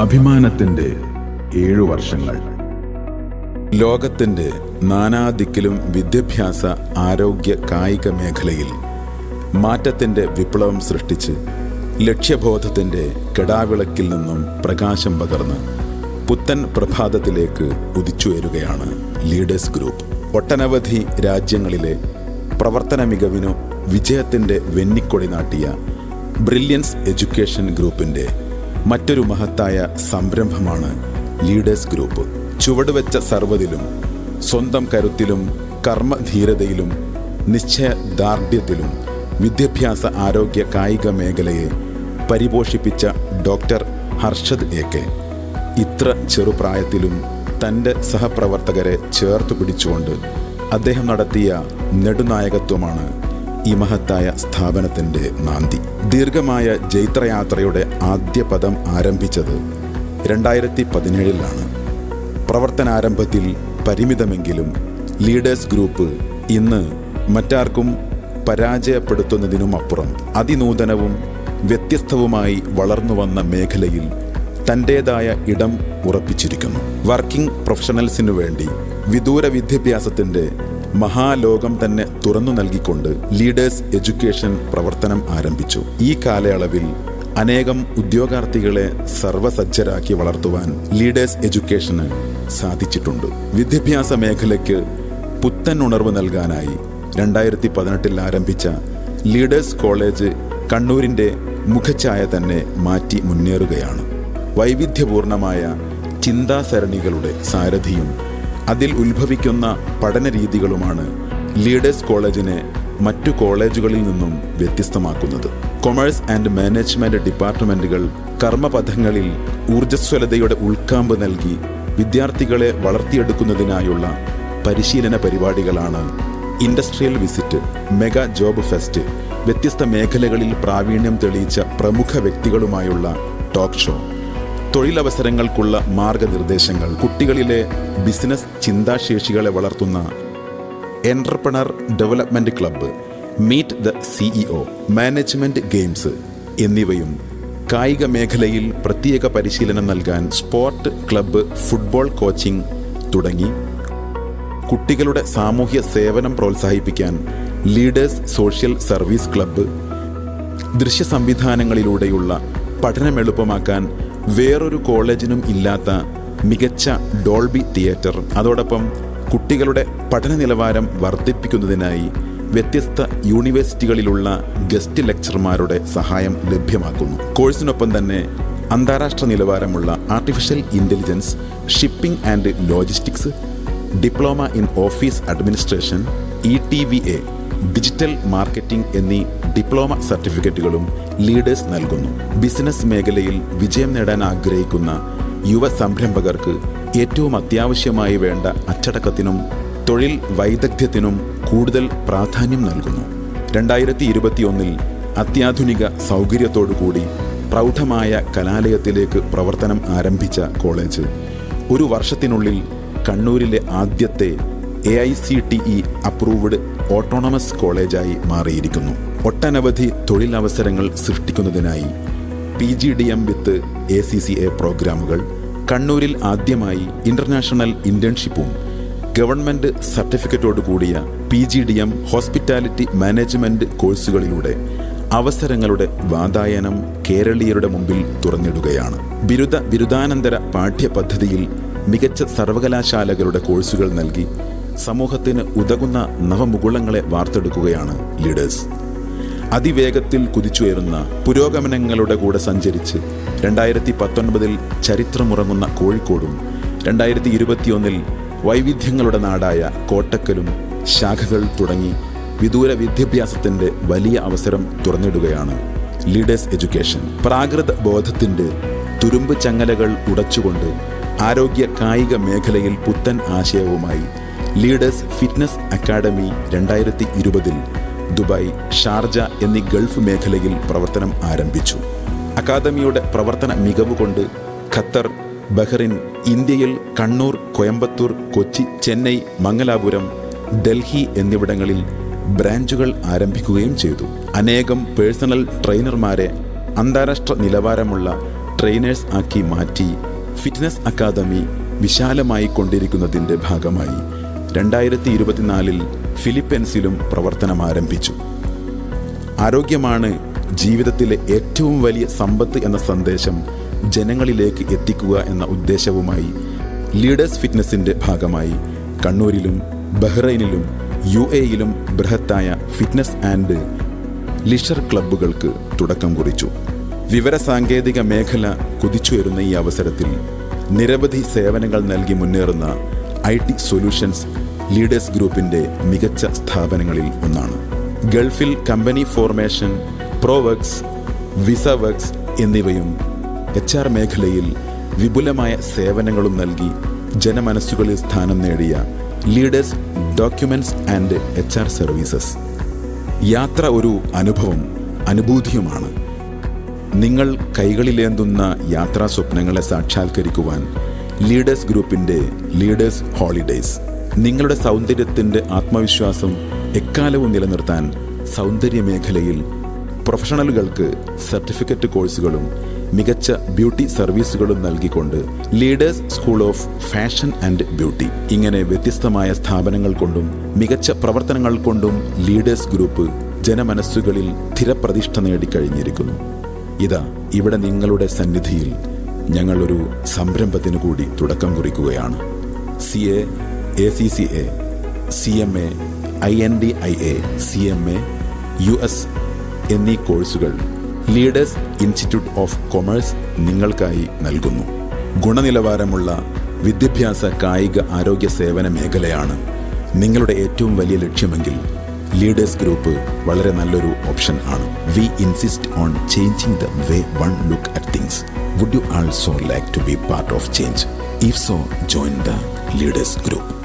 അഭിമാനത്തിന്റെ ഏഴു വർഷങ്ങൾ. ലോകത്തിന്റെ നാനാദിക്കിലും വിദ്യാഭ്യാസ ആരോഗ്യ കായിക മേഖലയിൽ മാറ്റത്തിന്റെ വിപ്ലവം സൃഷ്ടിച്ച് ലക്ഷ്യബോധത്തിന്റെ കെടാവിളക്കിൽ നിന്നും പ്രകാശം പകർന്ന് പുത്തൻ പ്രഭാതത്തിലേക്ക് ഉദിച്ചുയരുകയാണ് ലീഡേഴ്സ് ഗ്രൂപ്പ്. ഒട്ടനവധി രാജ്യങ്ങളിലെ പ്രവർത്തന മികവിനു വിജയത്തിന്റെ വെന്നിക്കൊടി നാട്ടിയ ബ്രില്യൻസ് എഡ്യൂക്കേഷൻ ഗ്രൂപ്പിന്റെ മറ്റൊരു മഹത്തായ സംരംഭമാണ് ലീഡേഴ്സ് ഗ്രൂപ്പ്. ചുവടുവെച്ച സർവതിലും സ്വന്തം കരുത്തിലും കർമ്മധീരതയിലും നിശ്ചയദാർഢ്യത്തിലും വിദ്യാഭ്യാസ ആരോഗ്യ കായിക മേഖലയെ പരിപോഷിപ്പിച്ച ഡോക്ടർ ഹർഷദ് എ കെ. ഇത്ര ചെറുപ്രായത്തിലും തന്റെ സഹപ്രവർത്തകരെ ചേർത്ത് പിടിച്ചുകൊണ്ട് അദ്ദേഹം നടത്തിയ നെടുനായകത്വമാണ് ഈ മഹത്തായ സ്ഥാപനത്തിന്റെ നാന്തി ദീർഘമായ ജൈത്രയാത്രയുടെ ആദ്യ പദം ആരംഭിച്ചത് രണ്ടായിരത്തി പതിനേഴിലാണ് പ്രവർത്തനാരംഭത്തിൽ പരിമിതമെങ്കിലും ലീഡേഴ്സ് ഗ്രൂപ്പ് ഇന്ന് മറ്റാർക്കും പരാജയപ്പെടുത്തുന്നതിനുമപ്പുറം അതിനൂതനവും വ്യത്യസ്തവുമായി വളർന്നു വന്ന മേഖലയിൽ തന്റേതായ ഇടം ഉറപ്പിച്ചിരിക്കുന്നു. വർക്കിംഗ് പ്രൊഫഷണൽസിനു വേണ്ടി വിദൂര വിദ്യാഭ്യാസത്തിന്റെ മഹാലോകം തന്നെ തുറന്നു നൽകിക്കൊണ്ട് ലീഡേഴ്സ് എഡ്യൂക്കേഷൻ പ്രവർത്തനം ആരംഭിച്ചു. ഈ കാലയളവിൽ അനേകം ഉദ്യോഗാർത്ഥികളെ സർവസജ്ജരാക്കി വളർത്തുവാൻ ലീഡേഴ്സ് എഡ്യൂക്കേഷന് സാധിച്ചിട്ടുണ്ട്. വിദ്യാഭ്യാസ മേഖലയ്ക്ക് പുത്തൻ ഉണർവ് നൽകാനായി രണ്ടായിരത്തി പതിനെട്ടിൽ ആരംഭിച്ച ലീഡേഴ്സ് കോളേജ് കണ്ണൂരിന്റെ മുഖഛായ തന്നെ മാറ്റി മുന്നേറുകയാണ്. വൈവിധ്യപൂർണമായ ചിന്താസരണികളുടെ സാരഥിയും അതിൽ ഉത്ഭവിക്കുന്ന പഠന രീതികളുമാണ് ലീഡേഴ്സ് കോളേജിനെ മറ്റു കോളേജുകളിൽ നിന്നും വ്യത്യസ്തമാക്കുന്നത്. കൊമേഴ്സ് ആൻഡ് മാനേജ്മെന്റ് ഡിപ്പാർട്ട്മെന്റുകൾ കർമ്മപഥങ്ങളിൽ ഊർജസ്വലതയുടെ ഉൾക്കാമ്പ് നൽകി വിദ്യാർത്ഥികളെ വളർത്തിയെടുക്കുന്നതിനായുള്ള പരിശീലന പരിപാടികളാണ് industrial visit mega job fest വ്യത്യസ്ത മേഖലകളിൽ പ്രാവീണ്യം തെളിയിച്ച പ്രമുഖ വ്യക്തികളുമായുള്ള ടോക്ക് ഷോ തൊഴിലവസരങ്ങൾക്കുള്ള മാർഗനിർദ്ദേശങ്ങൾ. കുട്ടികളിലെ ബിസിനസ് ചിന്താശേഷികളെ വളർത്തുന്ന entrepreneur development club meet the CEO management games എന്നിവയും കായിക മേഖലയിൽ പ്രത്യേക പരിശീലനം നൽകാൻ സ്പോർട്ട് ക്ലബ്ബ് ഫുട്ബോൾ കോച്ചിംഗ് തുടങ്ങി. കുട്ടികളുടെ സാമൂഹ്യ സേവനം പ്രോത്സാഹിപ്പിക്കാൻ ലീഡേഴ്സ് സോഷ്യൽ സർവീസ് ക്ലബ്ബ് ദൃശ്യ സംവിധാനങ്ങളിലൂടെയുള്ള പഠനം എളുപ്പമാക്കാൻ വേറൊരു കോളേജിനും ഇല്ലാത്ത മികച്ച ഡോൾബി തിയേറ്റർ. അതോടൊപ്പം കുട്ടികളുടെ പഠന നിലവാരം വർദ്ധിപ്പിക്കുന്നതിനായി വ്യത്യസ്ത യൂണിവേഴ്സിറ്റികളിലുള്ള ഗസ്റ്റ് ലെക്ചർമാരുടെ സഹായം ലഭ്യമാക്കുന്നു. കോഴ്സിനൊപ്പം തന്നെ അന്താരാഷ്ട്ര നിലവാരമുള്ള artificial intelligence shipping and logistics diploma in office administration E T V A digital marketing എന്നീ ഡിപ്ലോമ സർട്ടിഫിക്കറ്റുകളും ലീഡേഴ്സ് നൽകുന്നു. ബിസിനസ് മേഖലയിൽ വിജയം നേടാൻ ആഗ്രഹിക്കുന്ന യുവ സംരംഭകർക്ക് ഏറ്റവും അത്യാവശ്യമായി വേണ്ട അച്ചടക്കത്തിനും തൊഴിൽ വൈദഗ്ധ്യത്തിനും കൂടുതൽ പ്രാധാന്യം നൽകുന്നു. രണ്ടായിരത്തി ഇരുപത്തിയൊന്നിൽ അത്യാധുനിക സൗകര്യത്തോടുകൂടി പ്രൗഢമായ കലാലയത്തിലേക്ക് പ്രവർത്തനം ആരംഭിച്ച കോളേജ് ഒരു വർഷത്തിനുള്ളിൽ കണ്ണൂരിലെ ആദ്യത്തെ A I C T E approved autonomous കോളേജായി മാറിയിരിക്കുന്നു. ഒട്ടനവധി തൊഴിലവസരങ്ങൾ സൃഷ്ടിക്കുന്നതിനായി P G D M with A C C A പ്രോഗ്രാമുകൾ കണ്ണൂരിൽ ആദ്യമായി ഇന്റർനാഷണൽ ഇന്റേൺഷിപ്പും ഗവൺമെന്റ് സർട്ടിഫിക്കറ്റോട് കൂടിയ P G D M hospitality management കോഴ്സുകളിലൂടെ അവസരങ്ങളുടെ വാതായനം കേരളീയരുടെ മുമ്പിൽ തുറന്നിടുകയാണ്. ബിരുദ ബിരുദാനന്തര പാഠ്യപദ്ധതിയിൽ മികച്ച സർവകലാശാലകളുടെ കോഴ്സുകൾ നൽകി സമൂഹത്തിന് ഉതകുന്ന നവമുകുളങ്ങളെ വാർത്തെടുക്കുകയാണ് ലീഡേഴ്സ്. അതിവേഗത്തിൽ കുതിച്ചുയരുന്ന പുരോഗമനങ്ങളുടെ കൂടെ സഞ്ചരിച്ച് രണ്ടായിരത്തി പത്തൊൻപതിൽ ചരിത്രമുറങ്ങുന്ന കോഴിക്കോടും രണ്ടായിരത്തി ഇരുപത്തിയൊന്നിൽ വൈവിധ്യങ്ങളുടെ നാടായ കോട്ടക്കലും ശാഖകൾ തുടങ്ങി വിദൂര വിദ്യാഭ്യാസത്തിന്റെ വലിയ അവസരം തുറന്നിടുകയാണ് ലീഡേഴ്സ് എഡ്യൂക്കേഷൻ. പ്രാകൃത ബോധത്തിന്റെ തുരുമ്പ് ചങ്ങലകൾ ഉടച്ചുകൊണ്ട് ആരോഗ്യ കായിക മേഖലയിൽ പുത്തൻ ആശയവുമായി ലീഡേഴ്സ് ഫിറ്റ്നസ് അക്കാഡമി രണ്ടായിരത്തി ഇരുപതിൽ ദുബായ് ഷാർജ എന്നീ ഗൾഫ് മേഖലയിൽ പ്രവർത്തനം ആരംഭിച്ചു. അക്കാദമിയുടെ പ്രവർത്തന മികവ് കൊണ്ട് ഖത്തർ ബഹ്റിൻ ഇന്ത്യയിൽ കണ്ണൂർ കോയമ്പത്തൂർ കൊച്ചി ചെന്നൈ മംഗലാപുരം ഡൽഹി എന്നിവിടങ്ങളിൽ ബ്രാഞ്ചുകൾ ആരംഭിക്കുകയും ചെയ്തു. അനേകം പേഴ്സണൽ ട്രെയിനർമാരെ അന്താരാഷ്ട്ര നിലവാരമുള്ള ട്രെയിനേഴ്സ് ആക്കി മാറ്റി ഫിറ്റ്നസ് അക്കാദമി വിശാലമായി കൊണ്ടിരിക്കുന്നതിന്റെ ഭാഗമായി. രണ്ടായിരത്തി ഇരുപത്തിനാലിൽ ഫിലിപ്പൻസിലും പ്രവർത്തനം ആരംഭിച്ചു. ആരോഗ്യമാണ് ജീവിതത്തിലെ ഏറ്റവും വലിയ സമ്പത്ത് എന്ന സന്ദേശം ജനങ്ങളിലേക്ക് എത്തിക്കുക എന്ന ഉദ്ദേശവുമായി ലീഡേഴ്സ് ഫിറ്റ്നസിന്റെ ഭാഗമായി കണ്ണൂരിലും ബഹ്റൈനിലും യു എയിലും ബൃഹത്തായ ഫിറ്റ്നസ് ആൻഡ് ലിഷർ ക്ലബ്ബുകൾക്ക് തുടക്കം കുറിച്ചു. വിവരസാങ്കേതിക മേഖല കുതിച്ചുയരുന്ന ഈ അവസരത്തിൽ നിരവധി സേവനങ്ങൾ നൽകി മുന്നേറുന്ന ഐ ടി സൊല്യൂഷൻസ് ലീഡേഴ്സ് ഗ്രൂപ്പിന്റെ മികച്ച സ്ഥാപനങ്ങളിൽ ഒന്നാണ്. ഗൾഫിൽ company formation pro works visa works എന്നിവയും എച്ച് ആർ മേഖലയിൽ വിപുലമായ സേവനങ്ങളും നൽകി ജനമനസ്സുകളിൽ സ്ഥാനം നേടിയ leaders documents and H R services. യാത്ര ഒരു അനുഭവം അനുഭൂതിയുമാണ്. നിങ്ങൾ കൈകളിലേന്തുന്ന യാത്രാ സ്വപ്നങ്ങളെ സാക്ഷാത്കരിക്കുവാൻ ലീഡേഴ്സ് ഗ്രൂപ്പിന്റെ ലീഡേഴ്സ് ഹോളിഡേയ്സ്. നിങ്ങളുടെ സൗന്ദര്യത്തിന്റെ ആത്മവിശ്വാസം എക്കാലവും നിലനിർത്താൻ സൗന്ദര്യ മേഖലയിൽ പ്രൊഫഷണലുകൾക്ക് സർട്ടിഫിക്കറ്റ് കോഴ്സുകളും മികച്ച ബ്യൂട്ടി സർവീസുകളും നൽകിക്കൊണ്ട് leaders school of fashion and beauty. ഇങ്ങനെ വ്യത്യസ്തമായ സ്ഥാപനങ്ങൾ കൊണ്ടും മികച്ച പ്രവർത്തനങ്ങൾ കൊണ്ടും ലീഡേഴ്സ് ഗ്രൂപ്പ് ജനമനസ്സുകളിൽ സ്ഥിരപ്രതിഷ്ഠ നേടിക്കഴിഞ്ഞിരിക്കുന്നു. ഇതാ ഇവിടെ നിങ്ങളുടെ സന്നിധിയിൽ ഞങ്ങൾ ഒരു സംരംഭത്തിന് കൂടി തുടക്കം കുറിക്കുകയാണ്. C A A C C A C M A I N D I A C M A U S എന്നീ കോഴ്സുകൾ ലീഡേഴ്സ് ഇൻസ്റ്റിറ്റ്യൂട്ട് ഓഫ് കൊമേഴ്സ് നിങ്ങൾക്കായി നൽകുന്നു. ഗുണനിലവാരമുള്ള വിദ്യാഭ്യാസ കായിക ആരോഗ്യ സേവന മേഖലയാണ് നിങ്ങളുടെ ഏറ്റവും വലിയ ലക്ഷ്യമെങ്കിൽ ലീഡേഴ്സ് ഗ്രൂപ്പ് വളരെ നല്ലൊരു ഓപ്ഷൻ ആണ്. We insist on changing the way one look at things would you also like to be part of change if so join the leaders group